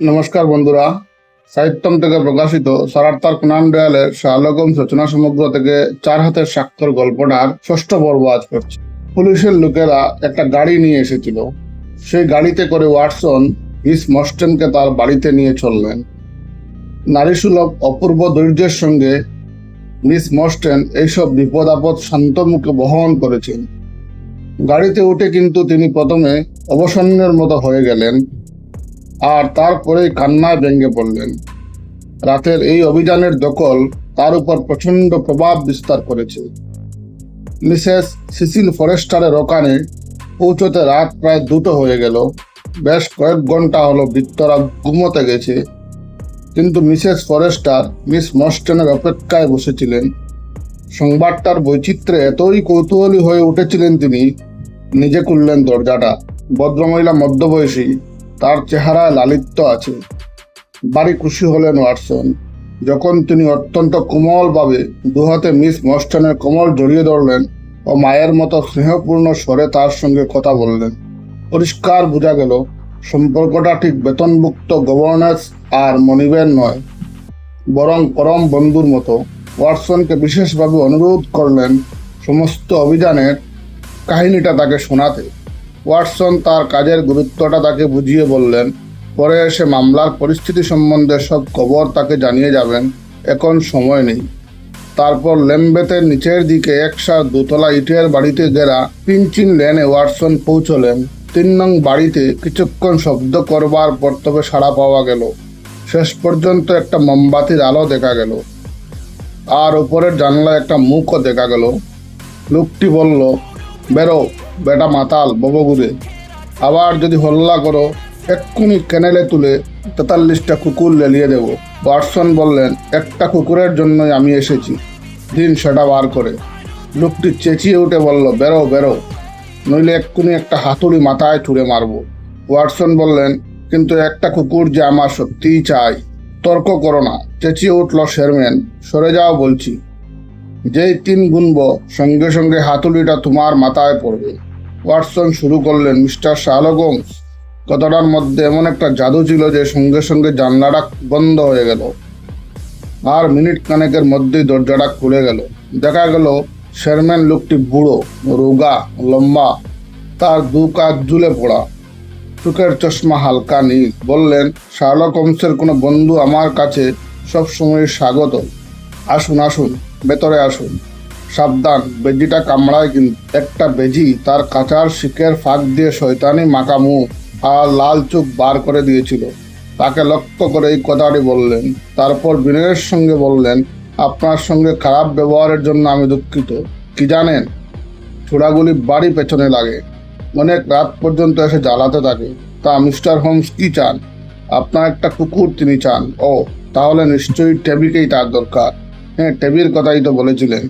নমস্কার বন্ধুরা। সাহিত্যম থেকে প্রকাশিত সারার্তার কুনাম ডয়ালের শাহলগম সূচনা সমগ্র থেকে চার হাতের স্বাক্ষর গল্পটার ষষ্ঠ পর্ব আজ করছে। পুলিশের লোকেরা একটা গাড়ি নিয়ে এসেছিল। সেই গাড়িতে করে ওয়াটসন মিস মস্টেনকে তার বাড়িতে নিয়ে চললেন। নারীসুলভ অপূর্ব ধৈর্যের সঙ্গে মিস মস্টেন এইসব বিপদ আপদ শান্ত মুখে বহন করেছেন। গাড়িতে উঠে কিন্তু তিনি প্রথমে অবসন্নের মতো হয়ে গেলেন। আর তারপরেই কান্নায় ভেঙে পড়লেন। রাতের এই অভিযানের দখল তার উপর প্রচণ্ড প্রভাব বিস্তার করেছে। মিসেস সিসিল ফরেস্টারের ওখানে পৌঁছতে রাত প্রায় দুটো হয়ে গেল। বেশ কয়েক ঘণ্টা হলো বৃত্তরা ঘুমোতে গেছে। কিন্তু মিসেস ফরেস্টার মিস মস্টেনের অপেক্ষায় বসেছিলেন। সংবাদটার বৈচিত্র্যে এতই কৌতূহলী হয়ে উঠেছিলেন তিনি। নিজে খুললেন দরজাটা। ভদ্রমহিলা মধ্যবয়সী। তার চেহারায় লালিত্য আছে। বাড়ি খুশি হলেন ওয়াটসন। যখন তিনি অত্যন্ত কোমলভাবে দুহাতে মিস মস্টানের কোমল জড়িয়ে ধরলেন ও মায়ের মতো স্নেহপূর্ণ স্বরে তার সঙ্গে কথা বললেন। পরিষ্কার বোঝা গেল, সম্পর্কটা ঠিক বেতনভুক্ত গভর্নেন্স আর মনিবের নয়, বরং পরম বন্ধুর মতো। ওয়াটসনকে বিশেষভাবে অনুরোধ করলেন সমস্ত অভিযানের কাহিনীটা তাকে শোনাতে। ওয়াটসন তার কাজের গুরুত্বটা তাকে বুঝিয়ে বললেন, পরে এসে মামলার পরিস্থিতি সম্বন্ধে সব খবর তাকে জানিয়ে যাবেন, এখন সময় নেই। তারপর লেমবেতের নিচের দিকে একসার দোতলা ইটের বাড়িতে গেরা পিনচিন লেনে ওয়াটসন পৌঁছলেন। তিন নং বাড়িতে কিছুক্ষণ শব্দ করবার পর তবে সাড়া পাওয়া গেল। শেষ পর্যন্ত একটা মোমবাতির আলো দেখা গেল। আর উপরের জানলায় একটা মুখও দেখা গেল। লোকটি বলল, বেরো। বেটা মাতাল ববগুরে আবার যদি হল্লা করো, এক্ষুনি ক্যানেলে তুলে তেতাল্লিশটা কুকুর লেলিয়ে দেব। ওয়াটসন বললেন, একটা কুকুরের জন্যই আমি এসেছি। দিন সেটা বার করে। লোকটি চেঁচিয়ে উঠে বলল, বেরো বেরো। নইলে এক্ষুনি একটা হাতুড়ি মাথায় ছুঁড়ে মারবো। ওয়াটসন বললেন, কিন্তু একটা কুকুর যে আমার সত্যিই চাই, তর্ক করো না। চেঁচিয়ে উঠল শেরম্যান সরে যাও বলছি। যেই তিন গুনব, সঙ্গে সঙ্গে হাতুড়িটা তোমার মাথায় পড়বে। ওয়াটসন শুরু করলেন মিস্টার শাহলগোমস কথাটার মধ্যে এমন একটা জাদু ছিল যে সঙ্গে সঙ্গে জানলাটা বন্ধ হয়ে গেল। আর মিনিট কানেকের মধ্যেই দরজাটা খুলে গেল। দেখা গেল শেরম্যান লোকটি বুড়ো, রোগা, লম্বা, তার দু কাজ ঝুলে পড়া। চোখের চশমা হালকা নীল। বললেন শার্লক হোমসের কোনো বন্ধু আমার কাছে সবসময় স্বাগত। আসুন আসুন, ভেতরে আসুন। সাবধান। বেজিটা কামড়ায় কিন্তু একটা বেজি তার কাঁচার শিকের ফাঁক দিয়ে শয়তানি মাকা মুখ আর লাল চোখ বার করে দিয়েছিল। তাকে লক্ষ্য করে এই কথাটি বললেন। তারপর বিনয়ের সঙ্গে বললেন, আপনার সঙ্গে খারাপ ব্যবহারের জন্য আমি দুঃখিত। কি জানেন? ছোড়াগুলি বাড়ি পেছনে লাগে। অনেক রাত পর্যন্ত এসে জ্বালাতে থাকে। তা মিস্টার হোমস কি চান? আপনার একটা কুকুর তিনি চান। ও, তাহলে নিশ্চয়ই টেবিকেই তার দরকার। হ্যাঁ টেবির কথাই তো বলেছিলেন।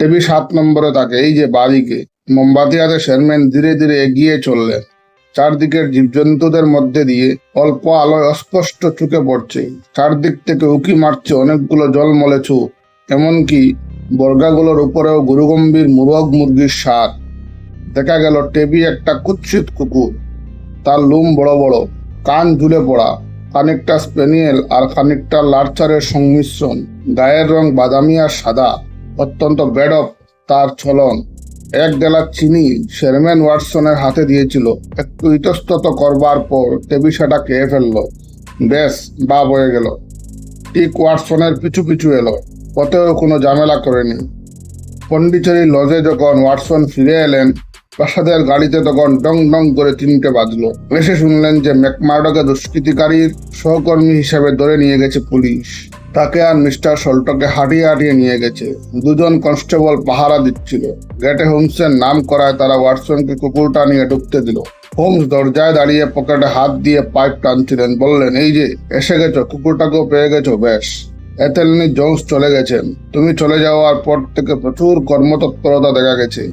টেবি সাত নম্বরে থাকে এই যে বাড়িকে, মোমবাতি হাতে শেরম্যান ধীরে ধীরে এগিয়ে চললেন। চারদিকের জীবজন্তুদের মধ্যে দিয়ে অল্প আলোয় অস্পষ্ট চুকে পড়ছে। চারদিক থেকে উকি মারছে অনেকগুলো জলমলে চোখ, এমনকি বর্গাগুলোর উপরেও গুরুগম্ভীর মুরগ মুরগির স্বাদ। দেখা গেল টেবি একটা কুৎসিত কুকুর। তার লুম বড় বড়, কান ঝুলে পড়া, খানিকটা স্পেনিয়েল আর খানিকটা লার্চারের সংমিশ্রণ। গায়ের রং বাদামি আর সাদা। অত্যন্ত বেডপ তার চলন এক গেলা চিনি শেরম্যান ওয়াটসনের হাতে দিয়েছিল। একটু ইতস্তত করবার পর টেবি সেটা খেয়ে ফেলল। বেশ বা বয়ে গেল। টিক ওয়াটসনের পিছু পিছু এলো। পথেও কোনো ঝামেলা করেনি। পন্ডিচেরি লজে যখন ওয়াটসন ফিরে এলেন, প্রাসাদের গাড়িতে তখন ডং ডং করে তিনটে বাজলো। এসে শুনলেন যে ম্যাকমার্ডোকে দুষ্কৃতিকারীর সহকর্মী হিসেবে ধরে নিয়ে গেছে পুলিশ। তাকে আর মিস্টার সল্টকে হাঁটিয়ে হাঁটিয়ে নিয়ে গেছে। দুজন কনস্টেবল পাহারা দিচ্ছিল। গেটে হোমসের নাম করায় তারা ওয়াটসনকে কুকুরটা নিয়ে ঢুকতে দিল। হোমস দরজায় দাঁড়িয়ে পকেটে হাত দিয়ে পাইপ টানছিলেন। বললেন, এই যে, এসে গেছো, কুকুরটাকেও পেয়ে গেছো বেশ এতেলনি জোন্স চলে গেছেন। তুমি চলে যাওয়ার পর থেকে প্রচুর কর্মতৎপরতা দেখা গেছে।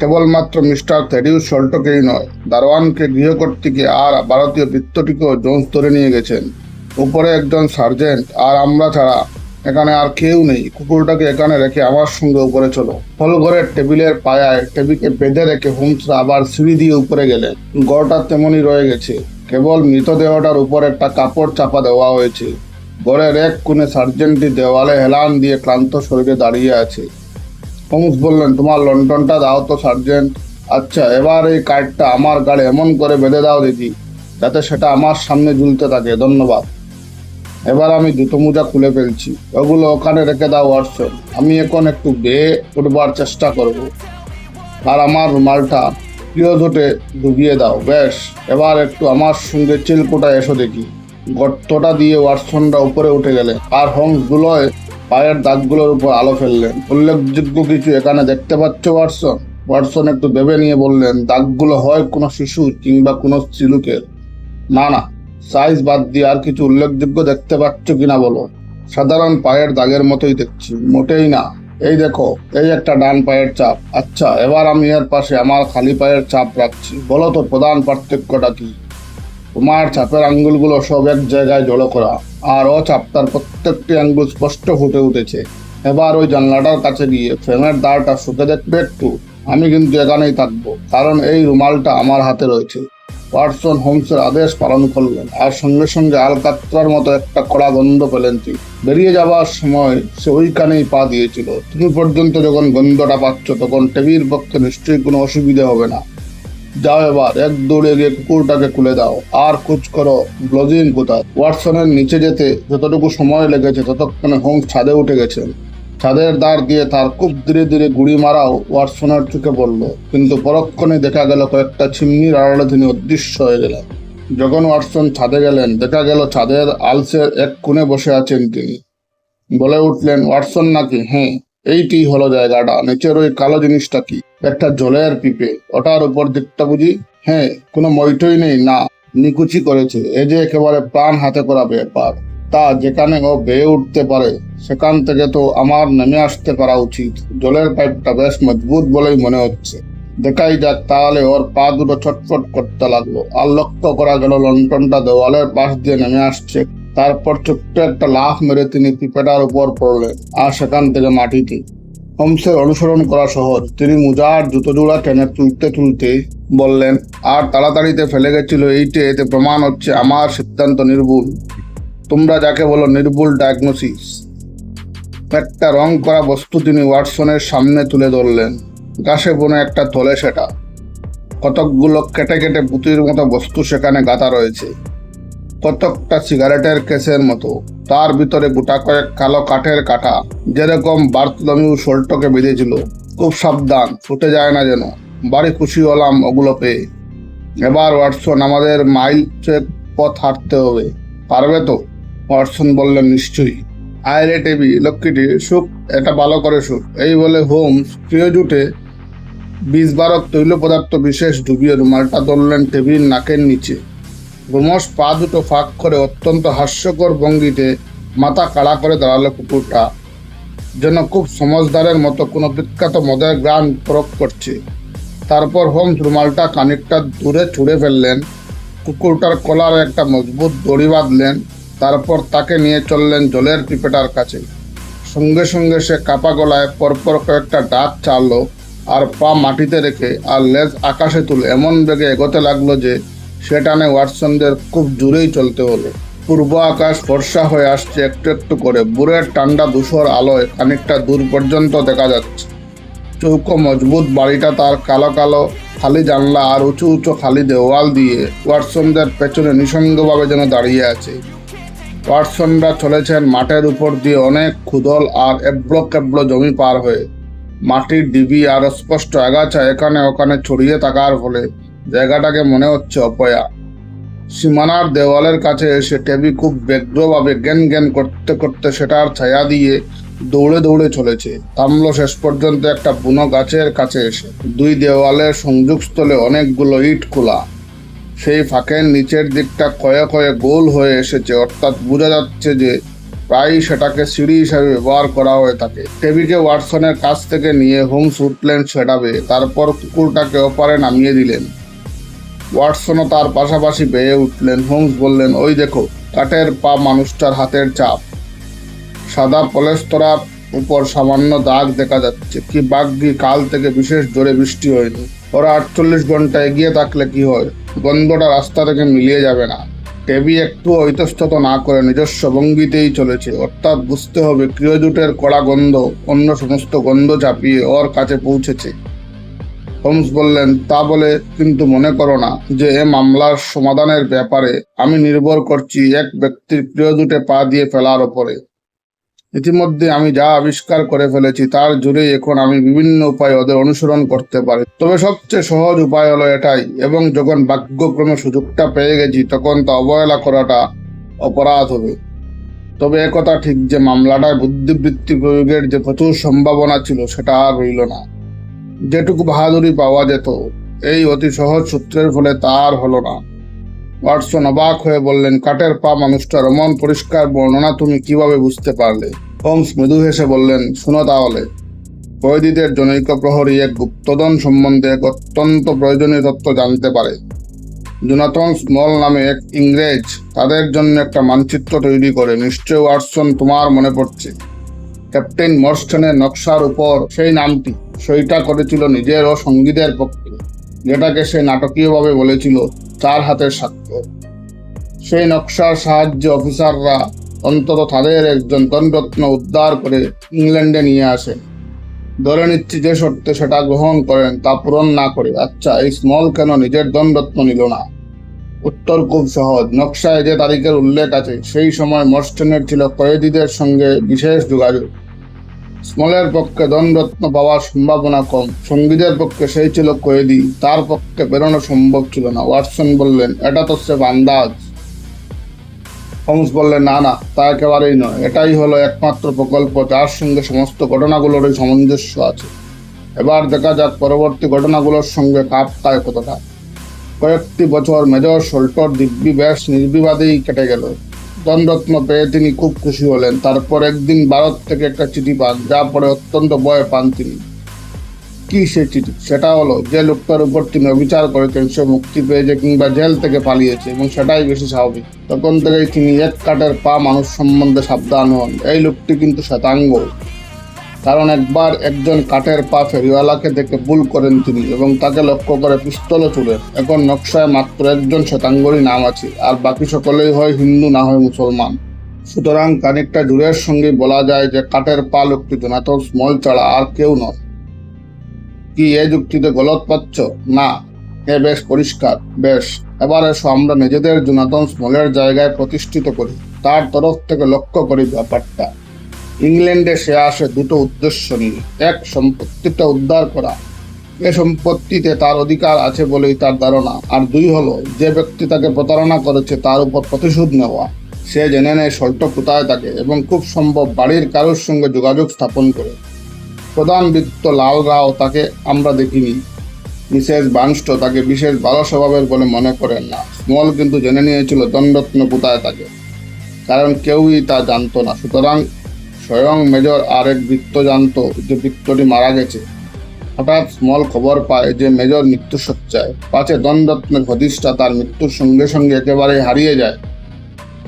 কেবলমাত্র মিস্টার থেডিউস সল্টকেই নয়, দারোয়ানকে গৃহকর্তীকে আর ভারতীয় বৃত্তটিকেও জোন্স ধরে নিয়ে গেছেন। উপরে একজন সার্জেন্ট আর আমরা ছাড়া। এখানে আর কেউ নেই। কুকুরটাকে এখানে রেখে আমার সঙ্গে উপরে চলো। হল ঘরের টেবিলের পায়ায় টেবিলকে বেঁধে রেখে হোমসরা আবার সিঁড়ি দিয়ে উপরে গেলেন গড়টা তেমনই রয়ে গেছে। কেবল মৃতদেহটার উপর একটা কাপড় চাপা দেওয়া হয়েছে। ঘরের এক কোণে সার্জেন্টটি দেওয়ালে হেলান দিয়ে ক্লান্ত শরীরে দাঁড়িয়ে আছে। হোমস বললেন, তোমার লন্ডনটা দাও তো সার্জেন্ট। আচ্ছা এবার এই কার্ডটা আমার গাড়ি এমন করে বেঁধে দাও দেখি যাতে সেটা আমার সামনে ঝুলতে থাকে। ধন্যবাদ। এবার আমি দুটো মোজা খুলে ফেলছি। ওগুলো ওখানে রেখে দাও ওয়াটসন আমি এখন একটু বেয়ে উঠবার চেষ্টা করব। আর আমার রুমালটা প্রিয় ধুটে ডুবিয়ে দাও বেশ এবার একটু আমার সঙ্গে চিলকোটা এসো দেখি। গর্তটা দিয়ে ওয়াটসনটা উপরে উঠে গেলে, আর হোমসগুলোয় পায়ের দাগগুলোর উপর আলো ফেললেন উল্লেখযোগ্য কিছু এখানে দেখতে পাচ্ছ, ওয়াটসন? ওয়াটসন একটু ভেবে নিয়ে বললেন, দাগগুলো হয় কোনো শিশু কিংবা কোনো চিলুকের না না সাইজ বাদ দিয়ে আর কিছু উল্লেখযোগ্য দেখতে পাচ্ছ কিনা বলো? সাধারণ পায়ের দাগের মতোই দেখছি, মোটেই না। এই দেখো, এই একটা ডান পায়ের চাপ। আচ্ছা এবার আমি এর পাশে আমার খালি পায়ের চাপ রাখছি। বলো তো, প্রধান পার্থক্যটা কি? তোমার চাপের আঙ্গুলগুলো সব এক জায়গায় জড়ো করা, আর ও চাপটার প্রত্যেকটি আঙ্গুল স্পষ্ট ফুটে উঠেছে। এবার ওই জানলাটার কাছে গিয়ে ফ্রেমের দাঁড়টা শুকে দেখবে একটু। আমি কিন্তু এখানেই থাকব, কারণ এই রুমালটা আমার হাতে রয়েছে। ওয়াটসন হোমসের আদেশ পালন করলেন। আর সঙ্গে সঙ্গে আলকাত্রার মতো একটা কড়া গন্ধ পেলেন তিনি। বেরিয়ে যাওয়ার সময় সে ওইখানেই পা দিয়েছিল। তুমি পর্যন্ত যখন গন্ধটা পাচ্ছ, তখন টেবির পক্ষে নিশ্চয়ই কোনো অসুবিধা হবে না। যাও এবার, এক দৌড়ে গিয়ে কুকুরটাকে খুলে দাও। আর খোঁজ করো, ব্লজিং কোথায়? ওয়াটসনের নিচে যেতে যতটুকু সময় লেগেছে, ততক্ষণে হোমস ছাদে উঠে গেছেন। ছাদের দ্বার দিয়ে তার খুব ধীরে ধীরে গুড়ি মারাও ওয়াটসনের চোখে পড়ল। কিন্তু পরক্ষণে দেখা গেল কয়েকটা চিমনির আড়ালে তিনি অদৃশ্য হয়ে গেলেন। যখন ওয়াটসন ছাদে গেলেন, দেখা গেল ছাদের আলসের এক কোণে বসে আছেন তিনি। বলে উঠলেন, ওয়াটসন নাকি? হ্যাঁ এইটি হলো জায়গাটা। নিচের ওই কালো জিনিসটা কি? একটা জলের পিপে। ওটার উপর দিকটা বুঝি? হ্যাঁ কোনো মইটই নেই, না। নিকুচি করেছে। এ যে একেবারে প্রাণ হাতে করা ব্যাপার। তা যেখানে ও বেয়ে উঠতে পারে, সেখান থেকে তো আমার নেমে আসতে পারা উচিত। জলের পাইপটা বেশ মজবুত বলেই মনে হচ্ছে। দেখাই যাক তাহলে ওর পা দুটো ছটফট করতে লাগল। আর লক্ষ্য করা গেল লন্ঠনটা দেওয়ালের পাশ দিয়ে নেমে আসছে। তারপর ছোট্ট একটা লাফ মেরে তিনি পিপেটার উপর পড়লেন, আর সেখান থেকে মাটিতে। হোমসের অনুসরণ করা সহজ। তিনি মুজার জুতো জোড়া টেনে তুলতে তুলতে বললেন, আর তাড়াতাড়িতে ফেলে গেছিল, এইটে এতে প্রমাণ হচ্ছে আমার সিদ্ধান্ত নির্ভুল। তোমরা যাকে বলো নির্ভুল ডায়াগনোসিস একটা রং করা বস্তু তিনি ওয়াটসনের সামনে তুলে ধরলেন। গাছে বনে একটা তলে সেটা। কতকগুলো কেটে কেটে পুঁতির মতো বস্তু সেখানে গাঁথা রয়েছে। কতকটা সিগারেটের কেসের মতো। তার ভিতরে গোটা কয়েক কালো কাঠের কাটা। যেরকম বার্তলমিউ শোল্টকে বেঁধেছিল। খুব সাবধান, ফুটে যায় না যেন। বাড়ি খুশি হলাম ওগুলো পেয়ে। এবার ওয়াটসন, আমাদের মাইল চেক পথ হাঁটতে হবে। পারবে তো? ওয়াটসন বললেন, নিশ্চয়ই। আয় রে টেবি, লক্ষ্মীটি, সুখ, এটা ভালো করে সুখ। এই বলে হোমস প্রিয় জুটে বিষ বারক তৈল পদার্থ বিশেষ ডুবিয়ে রুমালটা ধরলেন টেবির নাকের নিচে। রোমস পা দুটো ফাঁক করে অত্যন্ত হাস্যকর ভঙ্গিতে মাথা কাড়া করে দাঁড়াল কুকুরটা, যেন খুব সমজদারের মতো কোনো বিখ্যাত মদের গ্রান প্রয়োগ করছে। তারপর হোমস রুমালটা খানিকটা দূরে ছুঁড়ে ফেললেন। কুকুরটার কলার একটা মজবুত দড়ি বাঁধলেন। তারপর তাকে নিয়ে চললেন জলের পিপেটার কাছে। সঙ্গে সঙ্গে সে কাপা গলায় পরপর কয়েকটা ডাক চাললো আর পা মাটিতে রেখে আর লেজ আকাশে তুলে এমন বেগে এগোতে লাগল যে সে টানে ওয়াটসনদের খুব জোরেই চলতে হলো। পূর্ব আকাশ ফর্সা হয়ে আসছে একটু একটু করে। বুড়ের ঠান্ডা ধূসর আলোয় খানিকটা দূর পর্যন্ত দেখা যাচ্ছে। চৌকো মজবুত বাড়িটা তার কালো কালো খালি জানলা আর উঁচু উঁচু খালি দেওয়াল দিয়ে ওয়াটসনদের পেছনে নিঃসঙ্গভাবে যেন দাঁড়িয়ে আছে। ওয়াটসনরা চলেছেন মাঠের উপর দিয়ে অনেক খুদল আর এবড়ো কেবড়ো জমি পার হয়ে। মাটির ডিবি আর স্পষ্ট আগাছা এখানে ওখানে ছড়িয়ে থাকার ফলে জায়গাটাকে মনে হচ্ছে অপয়া। সীমানার দেওয়ালের কাছে এসে টেবি খুব ব্যগ্রভাবে জ্ঞান জ্ঞান করতে করতে সেটার ছায়া দিয়ে দৌড়ে দৌড়ে চলেছে। থামলো শেষ পর্যন্ত একটা বুনো গাছের কাছে এসে। দুই দেওয়ালের সংযোগস্থলে অনেকগুলো ইট খোলা। সেই ফাঁকের নিচের দিকটা কয়ে কয়ে গোল হয়ে এসেছে। অর্থাৎ বোঝা যাচ্ছে যে প্রায়ই সেটাকে সিঁড়ি হিসাবে ব্যবহার করা হয়ে থাকে। টেবিকে ওয়াটসনের কাছ থেকে নিয়ে হোমস উঠলেন সেটাবে তারপর কুকুরটাকে ওপারে নামিয়ে দিলেন। ওয়াটসনও তার পাশাপাশি বেয়ে উঠলেন। হোমস বললেন, ওই দেখো, কাঠের পা মানুষটার হাতের চাপ। সাদা পলেস্তরার উপর সামান্য দাগ দেখা যাচ্ছে। কি বাগ্যি কাল থেকে বিশেষ জোরে বৃষ্টি হয়নি। ওরা আটচল্লিশ ঘণ্টা এগিয়ে থাকলে কি হয়? গন্ধটা রাস্তা থেকে মিলিয়ে যাবে না। টেবি একটু ঐতস্তত না করে নিজস্ব ভঙ্গিতেই চলেছে। অর্থাৎ বুঝতে হবে ক্রিয়জুটের কড়া গন্ধ অন্য সমস্ত গন্ধ চাপিয়ে ওর কাছে পৌঁছেছে। হোমস বললেন, তা বলে কিন্তু মনে করো না যে এ মামলার সমাধানের ব্যাপারে আমি নির্ভর করছি এক ব্যক্তির প্রিয়জুটে পা দিয়ে ফেলার ওপরে। ইতিমধ্যে আমি যা আবিষ্কার করে ফেলেছি তার জুড়ে এখন আমি বিভিন্ন উপায় ওদের অনুসরণ করতে পারি। তবে সবচেয়ে সহজ উপায় হলো এটাই, এবং যখন ভাগ্যক্রমে সুযোগটা পেয়ে গেছি, তখন তা অবহেলা করাটা অপরাধ হবে। তবে একথা ঠিক যে মামলাটায় বুদ্ধিবৃত্তি প্রয়োগের যে প্রচুর সম্ভাবনা ছিল, সেটা আর রইল না। যেটুকু বাহাদুরি পাওয়া যেত, এই অতি সহজ সূত্রের ফলে তার হলো না। ওয়াটসন অবাক হয়ে বললেন কাঠের পা, মানুষটার অমন পরিষ্কার, বর্ণনা তুমি কীভাবে বুঝতে পারলে? হোমস মৃদু হেসে বললেন, শুনো তাহলে কয়েদিদের জনৈক প্রহরী এক গুপ্তধন সম্বন্ধে এক অত্যন্ত প্রয়োজনীয় তথ্য জানতে পারে। জোনাথন স্মল নামে এক ইংরেজ, তাদের জন্য একটা মানচিত্র তৈরি করে নিশ্চয় ওয়াটসন তোমার মনে পড়ছে। ক্যাপ্টেন মর্স্টনের নকশার উপর সেই নামটি, সইটা করেছিল নিজের ও সঙ্গীদের পক্ষে, যেটাকে সে নাটকীয়ভাবে বলেছিল চার হাতের সাক্ষ্য। সেই নকশার সাহায্যে অফিসাররা অন্তত তাদের একজন দণ্ডরত্ন উদ্ধার করে ইংল্যান্ডে নিয়ে আসেন। ধরে নিচ্ছি যে শর্তে সেটা গ্রহণ করেন তা পূরণ না করে। আচ্ছা এই স্মল কেন নিজের দণ্ডরত্ন নিল না? উত্তর খুব সহজ। নকশায় যে তারিখের উল্লেখ আছে, সেই সময় মর্স্টনের ছিল কয়েদিদের সঙ্গে বিশেষ যোগাযোগ। স্মলের পক্ষে দণ্ডরত্ন পাওয়ার সম্ভাবনা কম। সঙ্গীদের পক্ষে সেই ছিল কয়েদি, তার পক্ষে বেরোনো সম্ভব ছিল না। ওয়াটসন বললেন, এটা তো সে আন্দাজ। হোমস বললেন, না না, তা একেবারেই নয়। এটাই হলো একমাত্র প্রকল্প, যার সঙ্গে সমস্ত ঘটনাগুলোরই সামঞ্জস্য আছে। এবার দেখা যাক পরবর্তী ঘটনাগুলোর সঙ্গে কাপ খায় কতটা। কয়েকটি বছর মেজর সোল্টর দিব্যি বেশ নির্বিবাদেই কেটে গেল। দণ্ডরত্ন পেয়ে তিনি খুব খুশি হলেন। তারপর একদিন ভারত থেকে একটা চিঠি পান, যা পরে অত্যন্ত ভয় পান তিনি। কি সে চিঠি? সেটা হলো, যে লোকটার উপর তিনি অবিচার করেছেন, সে মুক্তি পেয়েছে কিংবা জেল থেকে পালিয়েছে, এবং সেটাই বেশি স্বাভাবিক। তখন থেকেই তিনি এক কাঠের পা মানুষ সম্বন্ধে সাবধান হন। এই লোকটি কিন্তু শ্বেতাঙ্গ। কারণ একবার একজন কাঠের পা ফেরিওয়ালাকে দেখে ভুল করেন তিনি এবং তাকে লক্ষ্য করে পিস্তলও তুলেন এখন নকশায় মাত্র একজন শ্বেতাঙ্গরই নাম আছে, আর বাকি সকলেই হয় হিন্দু, না হয় মুসলমান। সুতরাং খানিকটা জুড়ের সঙ্গে বলা যায় যে কাঠের পা লোকটি জোনাথন স্মল ছাড়া আর কেউ নয়। কি এ যুক্তিতে গলত পাচ্ছ? না, এ বেশ পরিষ্কার, বেশ। এবার এসো আমরা নিজেদের জোনাথন স্মলের জায়গায় প্রতিষ্ঠিত করি, তার তরফ থেকে লক্ষ্য করি ব্যাপারটা। ইংল্যান্ডে সে আসে দুটো উদ্দেশ্য নিয়ে। এক, সম্পত্তিটা উদ্ধার করা। এ সম্পত্তিতে তার অধিকার আছে বলেই তার ধারণা। আর দুই হলো, যে ব্যক্তি তাকে প্রতারণা করেছে তার উপর প্রতিশোধ নেওয়া। সে জেনে নেয় সল্ট কোথায় থাকে এবং খুব সম্ভব বাড়ির কারোর সঙ্গে যোগাযোগ স্থাপন করে। প্রধান বৃত্ত লাল রাও তাকে আমরা দেখিনি। মিসেস বানস্ট তাকে বিশেষ ভালো স্বভাবের বলে মনে করেন না। স্মল কিন্তু জেনে নিয়েছিল দণ্ডরত্ন কোথায় থাকে। কারণ কেউই তা জানতো না। সুতরাং স্বয়ং মেজর আর এক বৃত্ত জানতো যে বৃত্তটি মারা গেছে। হঠাৎ স্মল খবর পায় যে মেজর মৃত্যু সজ্জায়। পাছে দণ্ডরত্নের হদিশটা তার মৃত্যুর সঙ্গে সঙ্গে একেবারে হারিয়ে যায়।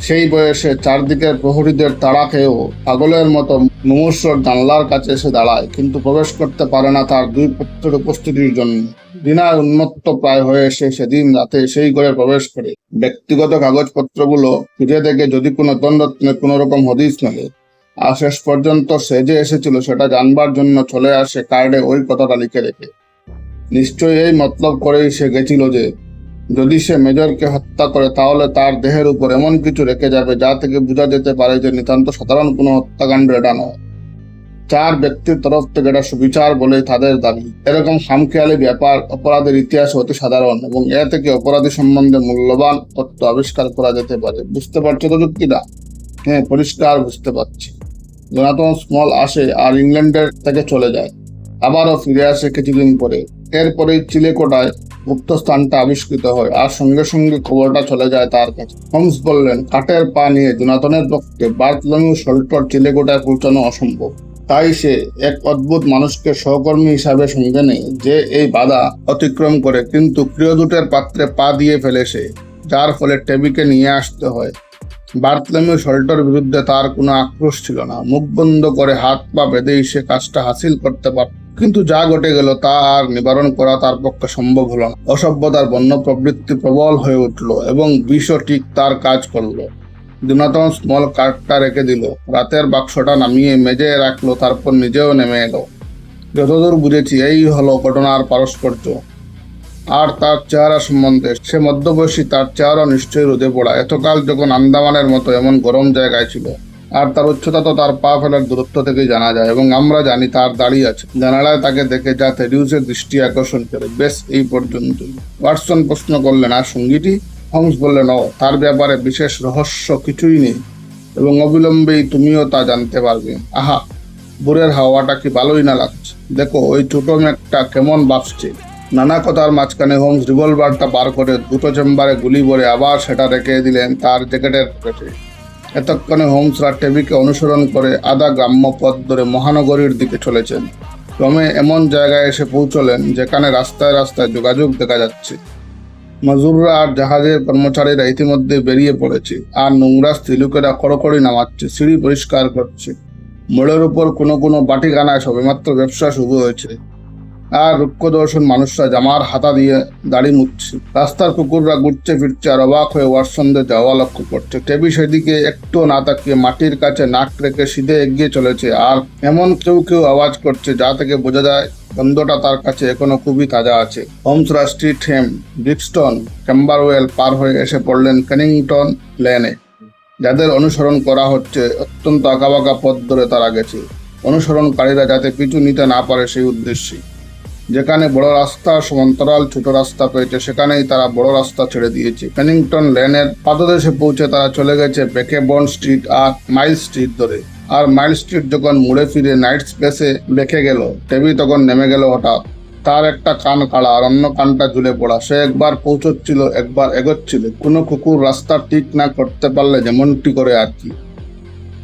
সেই বয়সে চারদিকের প্রহরীদের তাড়া খেয়েও পাগলের মতো মুমূর্ষর জানলার কাছে এসে দাঁড়ায়, কিন্তু প্রবেশ করতে পারে না তার দুই পুত্রের উপস্থিতির জন্য। দিনায় উন্মত্ত প্রায় হয়ে এসে সেদিন রাতে সেই ঘরে প্রবেশ করে। ব্যক্তিগত কাগজপত্রগুলো ফিরে দেখে যদি কোনো দণ্ডরত্নের কোনো রকম হদিস মেলে আর শেষ পর্যন্ত সে যে এসেছিল সেটা জানবার জন্য চলে আসে কার্ডে ওই কথাটা লিখে রেখে। নিশ্চয়ই এই মতলব করেই সে গেছিল যে, যদি সে মেজরকে হত্যা করে তাহলে তার দেহের উপর এমন কিছু রেখে যাবে যা থেকে বোঝা যেতে পারে যে নিতান্ত সাধারণ কোনো হত্যাকাণ্ড এটা নয়। চার ব্যক্তির তরফ থেকে এটা সুবিচার বলে তাদের দাবি। এরকম খামখেয়ালি ব্যাপার অপরাধের ইতিহাসে অতি সাধারণ এবং এ থেকে অপরাধী সম্বন্ধে মূল্যবান তথ্য আবিষ্কার করা যেতে পারে। বুঝতে পারছ তো যুক্তিটা? হ্যাঁ পরিষ্কার বুঝতে পারছি। জোনাথন স্মল আসে আর ইংল্যান্ডের থেকে চলে যায়। আবারও ফিরে আসে কিছুদিন পরে। এরপরেই চিলেকোটায় গুপ্ত স্থানটা আবিষ্কৃত হয় আর সঙ্গে সঙ্গে খবরটা চলে যায় তার কাছে। হোমস বললেন, কাঠের পা নিয়ে জোনাথনের পক্ষে বার্তলমিউ সল্টর চিলেকোটায় পৌঁছানো অসম্ভব। তাই সে এক অদ্ভুত মানুষকে সহকর্মী হিসাবে সঙ্গে নেয়, যে এই বাধা অতিক্রম করে। কিন্তু প্রিয় দুটের পাত্রে পা দিয়ে ফেলে সে, যার ফলে টেবিকে নিয়ে আসতে হয়। বার্তলেমিউ সল্টের বিরুদ্ধে তার কোনো আক্রোশ ছিল না। মুখ বন্ধ করে হাত পা বেঁধেই সে কাজটা হাসিল করতে পারত কিন্তু যা ঘটে গেল তা আর নিবারণ করা তার পক্ষে সম্ভব হলো না। অসভ্যতার বন্য প্রবৃত্তি প্রবল হয়ে উঠল এবং বিষও ঠিক তার কাজ করল। জোনাথন স্মল কার্ডটা রেখে দিল। রাতের বাক্সটা নামিয়ে মেজে রাখল, তারপর নিজেও নেমে এলো। যতদূর বুঝেছি, এই হলো ঘটনার পারস্পর্য। আর তার চেহারা সম্বন্ধে। সে মধ্যবয়সী, তার চেহারা নিশ্চয়ই রোদে পড়া। এতকাল যখন আন্দামানের মতো এমন গরম জায়গায় ছিল, আর তার উচ্চতা তো তার পা ফেলার দূরত্ব থেকেই জানা যায়, এবং আমরা জানি তার দাঁড়িয়ে আছে। জানালায় তাকে দেখে যা থেডিউসের দৃষ্টি আকর্ষণ করে। বেশ, এই পর্যন্তই ওয়াটসন প্রশ্ন করলেন, আর সঙ্গীটি? হোমস বললেন ও তার ব্যাপারে বিশেষ রহস্য কিছুই নেই, এবং অবিলম্বেই তুমিও তা জানতে পারবে। আহা, বুড়ের হাওয়াটা কি ভালোই না লাগছে। দেখো, ওই ছোট মেঘটা কেমন বাপছে নানা কথার মাঝখানে হোমস রিভলভারটা বার করে দুটো চেম্বারে গুলি ভরে আবার সেটা রেখে দিলেন তার জ্যাকেটের পকেটে এতক্ষণে হোমসরা টেবিকে অনুসরণ করে আধা গ্রাম্য পথ ধরে মহানগরীর দিকে চলেছেন। ক্রমে এমন জায়গায় এসে পৌঁছলেন যেখানে রাস্তায় রাস্তায় যোগাযোগ দেখা যাচ্ছে। মজুররা আর জাহাজের কর্মচারীরা ইতিমধ্যে বেরিয়ে পড়েছে আর নোংরা স্ত্রীলোকেরা কড়কড়ি নামাচ্ছে, সিঁড়ি পরিষ্কার করছে। মোড়ের উপর কোনো কোনো বাটিখানায় সবেমাত্র ব্যবসা শুরু হয়েছে। আর রুক্ষদর্শন মানুষরা জামার হাতা দিয়ে দাড়ি মুচ্ছে। রাস্তার কুকুররা ঘুরছে ফিরছে আর অবাক হয়ে ওয়াটসনদের যাওয়া লক্ষ্য করছে। টেবি সেদিকে একটু না তাকিয়ে মাটির কাছে নাক রেখে সিধে এগিয়ে চলেছে আর এমন কেউ কেউ আওয়াজ করছে যা থেকে বোঝা যায় গন্ধটা তার কাছে এখনও খুবই তাজা আছে। হোমসরা স্ট্রিট হেম ব্রিক্সটন ক্যাম্বারওয়েল পার হয়ে এসে পড়লেন কেনিংটন লেনে, যাদের অনুসরণ করা হচ্ছে অত্যন্ত আঁকাবাঁকা পথ ধরে তারা গেছে। অনুসরণকারীরা যাতে পিছু নিতে না পারে সেই উদ্দেশ্যে যেখানে বড় রাস্তা, সমান্তরাল ছোট রাস্তা পেয়েছে, সেখানেই তারা বড় রাস্তা ছেড়ে দিয়েছে। পেনিংটন লেনের পাদদেশে পৌঁছে তারা চলে গেছে বেকে বন্ড স্ট্রিট আর মাইল স্ট্রিট ধরে। আর মাইল স্ট্রিট যখন মুড়ে ফিরে নাইট স্পেসে বেঁকে গেল, টেবি তখন নেমে গেল হঠাৎ। তার একটা কান কাড়া আর অন্য কানটা ঝুলে পড়া। সে একবার পৌঁছচ্ছিল, একবার এগোচ্ছিল। কোনো কুকুর রাস্তা ঠিক না করতে পারলে যেমনটি করে আর কি।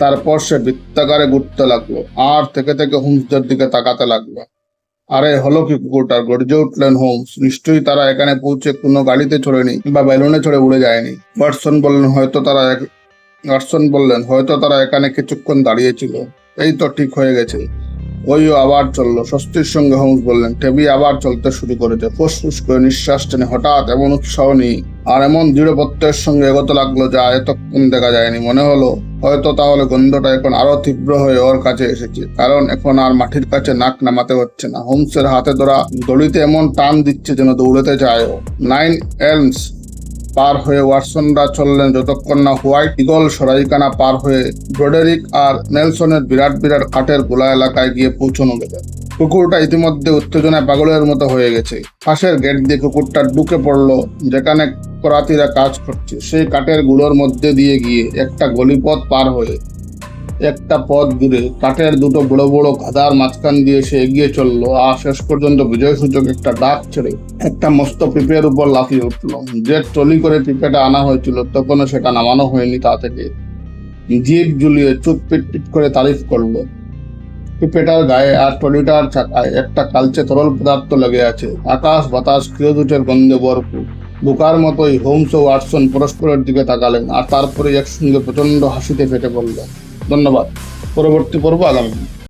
তারপর সে বৃত্তাকারে ঘুরতে লাগল, আর থেকে থেকে হোমসদের দিকে তাকাতে লাগল। আরে হলো কি কুকুরটার? গর্জে উঠলেন হোমস নিশ্চয়ই তারা এখানে পৌঁছে কোনো গাড়িতে চড়েনি বা বেলুনে চড়ে উড়ে যায়নি। ওয়াটসন বললেন, হয়তো তারা ওয়াটসন বললেন, হয়তো তারা এখানে কিছুক্ষণ দাঁড়িয়েছিল। এই তো ঠিক হয়ে গেছে। ওইও আবার চলল। স্বস্তির সঙ্গে হোমস বললেন, টেবি আবার চলতে শুরু করেছে। ফুসফুস করে নিঃশ্বাস টেনে হঠাৎ এমন উৎসাহ নেই, আর এমন দৃঢ় প্রত্যয়ের সঙ্গে এগোতে লাগল যা এতক্ষণ দেখা যায়নি। মনে হলো, হয়তো তাহলে গন্ধটা এখন আরও তীব্র হয়ে ওর কাছে এসেছে, কারণ এখন আর মাটির কাছে নাক নামাতে হচ্ছে না। হোমসের হাতে ধরা দড়িতে এমন টান দিচ্ছে যেন দৌড়াতে চায় নাইন এলমস পার হয়ে ওয়াটসনরা চললেন যতক্ষণ না হোয়াইট ইগল সরাইকানা পার হয়ে ব্রডেরিক আর নেলসনের বিরাট বিরাট কাঠের গোলা এলাকায় গিয়ে পৌঁছানো গেল। কুকুরটা ইতিমধ্যে উত্তেজনায় পাগলের মতো হয়ে গেছে। পাশের গেট দিয়ে কুকুরটা ঢুকে পড়ল, যেখানে করাতিরা কাজ করছে। সেই কাঠেরগুলোর মধ্যে দিয়ে গিয়ে একটা গলিপথ পার হয়ে একটা পথ দূরে। কাঠের দুটো বড় বড় গাদার মাঝখান দিয়ে সে এগিয়ে চলল আর শেষ পর্যন্ত বিজয় সূচক একটা ডাক ছেড়ে একটা মস্ত পিপের উপর লাফিয়ে উঠল। যে ট্রলি করে পিপেটা আনা হয়েছিল, তখনও সেটা নামানো হয়নি তা থেকে। জিপ ঝুলিয়ে চুপ পিট করে তারিফ করল। পিপেটার গায়ে আর ট্রলিটার চাকায় একটা কালচে তরল পদার্থ লেগে আছে। আকাশ বাতাস ক্রিয়জুটের গন্ধে ভরপুর। বোকার মতোই হোমস ও ওয়াটসন পরস্পরের দিকে তাকালেন আর তারপরে একসঙ্গে প্রচণ্ড হাসিতে ফেটে পড়ল ধন্যবাদ। পরবর্তী পর্ব আগামী